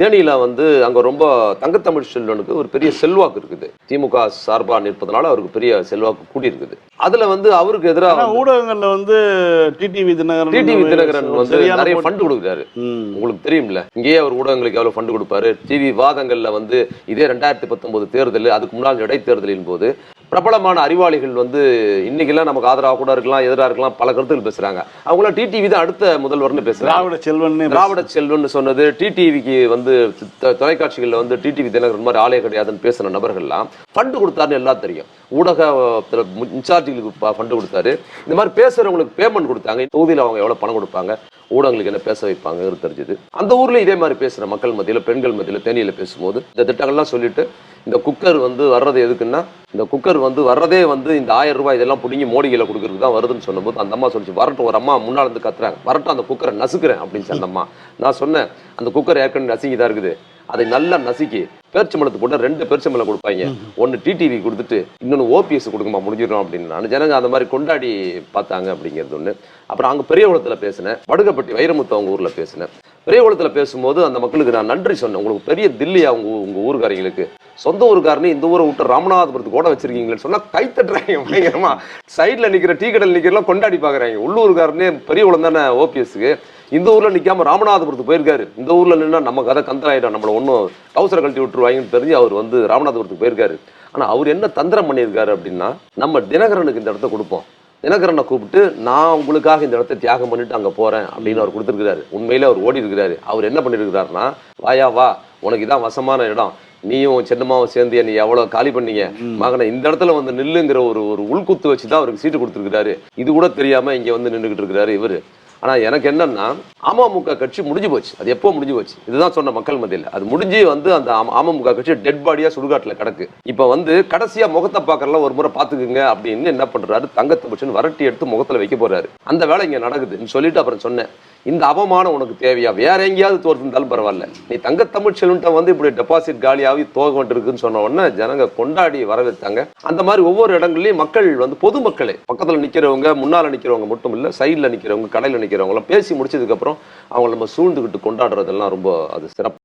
தேனியில வந்து அங்க ரொம்ப தங்கத்தமிழ் செல்வனுக்கு ஒரு பெரிய செல்வாக்கு இருக்குது. திமுக சார்பா நிற்பதனால அவருக்கு பெரிய செல்வாக்கு கூடி இருக்குது அதுல வந்து அவருக்கு எதிராக ஊடகங்கள்ல வந்து டிடிவி தினகரன் டிடிவி தினகரன் வந்து நிறைய ஃபண்ட் கொடுக்குறாரு. உங்களுக்கு தெரியும்ல இங்கேயே அவர் ஊடகங்களுக்கு எவ்வளவு ஃபண்ட் கொடுப்பாரு? டிவி வாதங்கள்ல வந்து இதே ரெண்டாயிரத்தி பத்தொன்பது தேர்தல் அதுக்கு முன்னாள் இடைத்தேர்தலின் போது பிரபலமான அறிவாளிகள் வந்து இன்னைக்கெல்லாம் நமக்கு ஆதரவாக கூட இருக்கலாம் எதிராக இருக்கலாம் பல கருத்துக்கள் பேசுறாங்க. அவங்களாம் டிடிவி தான் அடுத்த முதல்வர்னு பேசுறாங்க. திராவிட செல்வன் திராவிட செல்வன் சொன்னது டிடிவிக்கு வந்து தொலைக்காட்சிகள்ல வந்து டிடிவி தினகரன் மாதிரி ஆளே கிடையாதுன்னு பேசின நபர்கள்லாம் ஃபண்டு கொடுத்தாருன்னு எல்லாம் தெரியும். ஊடக இன்சார்ஜுகளுக்கு ஃபண்டு கொடுத்தாரு. இந்த மாதிரி பேசுறவங்களுக்கு பேமெண்ட் கொடுத்தாங்க. தொகுதியில் அவங்க எவ்வளவு பணம் கொடுப்பாங்க ஊடகங்களுக்கு என்ன பேச வைப்பாங்க தெரிஞ்சது. அந்த ஊர்ல இதே மாதிரி பேசுற மக்கள் மத்தியில பெண்கள் மத்தியில தேனியில பேசும்போது இந்த திட்டங்கள்லாம் சொல்லிட்டு இந்த குக்கர் வந்து வர்றது எதுக்குன்னா இந்த குக்கர் வந்து வர்றதே வந்து இந்த ஆயிரம் ரூபாய் இதெல்லாம் பிடிங்கி மோடிகளை கொடுக்கறதுக்கு தான் வருதுன்னு சொன்னபோது அந்த அம்மா சொல்லிச்சு வரட்டும் ஒரு அம்மா முன்னால் வந்து கத்துறாங்க வரட்டும் அந்த குக்கரை நசுக்கிறேன் அப்படின்னு அந்த அம்மா. நான் சொன்னேன் அந்த குக்கர் ஏற்கனவே நசுங்கி தான் இருக்குது. அதை நல்லா நசுக்கி பேர்ச்சம்பளத்துக்கு கூட ரெண்டு பேர்ச்சம்பளம் கொடுப்பாங்க. ஒன்னு டிடிவி கொடுத்துட்டு இன்னொன்னு ஓபிஎஸ் கொடுக்குமா முடிஞ்சிடும் அப்படின்னு. நான் ஜனங்க அந்த மாதிரி கொண்டாடி பார்த்தாங்க அப்படிங்கிறது ஒண்ணு. அப்புறம் அங்க பெரியகுளத்துல பேசினேன். வடுகப்பட்டி வைரமுத்து அவங்க ஊர்ல பேசினேன். பெரியகுளத்துல பேசும்போது அந்த மக்களுக்கு நான் நன்றி சொன்னேன். உங்களுக்கு பெரிய தில்லி அவங்க ஊ- உங்க ஊருக்காரங்களுக்கு சொந்த ஊருக்காரனே இந்த ஊரை விட்டு ராமநாதபுரத்துக்கு கூட வச்சிருக்கீங்களேன்னு சொன்னா கை தட்டுறாங்க பயங்கரமா. சைடுல நிக்கிற டீ கடையில் நிக்கிறலாம் கொண்டாடி பாக்குறாங்க உள்ளூர்காரனே பெரியகுளம் தானே ஓபிஎஸ்க்கு இந்த ஊர்ல நிக்காம ராமநாதபுரத்துக்கு போயிருக்காரு. இந்த ஊர்ல நின்னா நம்ம கதை கந்தராயிடும் நம்மள ஒன்றும் டவுசரை கழட்டி விட்டுருவாங்கன்னு தெரிஞ்சு அவர் வந்து ராமநாதபுரத்துக்கு போயிருக்காரு. ஆனா அவர் என்ன தந்திரம் பண்ணியிருக்காரு அப்படின்னா நம்ம தினகரனுக்கு இந்த இடத்த கொடுப்போம். தினகரனை கூப்பிட்டு நான் உங்களுக்காக இந்த இடத்த தியாகம் பண்ணிட்டு அங்க போறேன் அப்படின்னு அவர் கொடுத்துருக்காரு உண்மையில அவர் ஓடி இருக்கிறாரு அவர் என்ன பண்ணிருக்கிறாருன்னா வாயா வா. உனக்கு இதான் வசமான இடம். நீயும் சின்னமாவும் சேர்ந்து நீ எவ்வளவு காலி பண்ணீங்க? மகனை இந்த இடத்துல வந்து நில்லுங்கிற ஒரு ஒரு உள்குத்து வச்சு தான் அவருக்கு சீட்டு கொடுத்துருக்காரு இது கூட தெரியாம இங்க வந்து நின்றுகிட்டு இருக்கிறாரு இவரு. ஆனால் எனக்கு என்னன்னா அமமுக கட்சி முடிஞ்சு போச்சு. அது எப்போ முடிஞ்சு போச்சு? இதுதான் சொன்ன மக்கள் மத்தியில். அது முடிஞ்சு வந்து அந்த அமமுக கட்சி டெட் பாடியா சுடுகாட்டில் கிடக்கு. இப்போ வந்து கடைசியா முகத்தை பார்க்கறல ஒரு முறை பார்த்துக்குங்க அப்படின்னு என்ன பண்றாரு? தங்கத்தை பிடிச்சுன்னு வரட்டி எடுத்து முகத்துல வைக்க போறாரு. அந்த வேலை இங்கே நடக்குதுன்னு சொல்லிட்டு அப்புறம் சொன்னேன். இந்த அவமானம் உனக்கு தேவையா? வேற எங்கேயாவது தோற்றுந்தாலும் பரவாயில்ல. நீ தங்க தமிழ் வந்து இப்படி டெபாசிட் காலியாகி தோக இருக்குன்னு சொன்ன உடனே ஜனங்க கொண்டாடி வரவேற்றாங்க. அந்த மாதிரி ஒவ்வொரு இடங்கள்லயும் மக்கள் வந்து பொதுமக்களே பக்கத்தில் நிக்கிறவங்க முன்னால் நிற்கிறவங்க மட்டும் இல்ல சைடுல நிக்கிறவங்க கடையில நிக்கிறவங்க பேசி முடிச்சதுக்கு அப்புறம் அவங்கள நம்ம சூழ்ந்துகிட்டு கொண்டாடுறதெல்லாம் ரொம்ப அது சிறப்பு.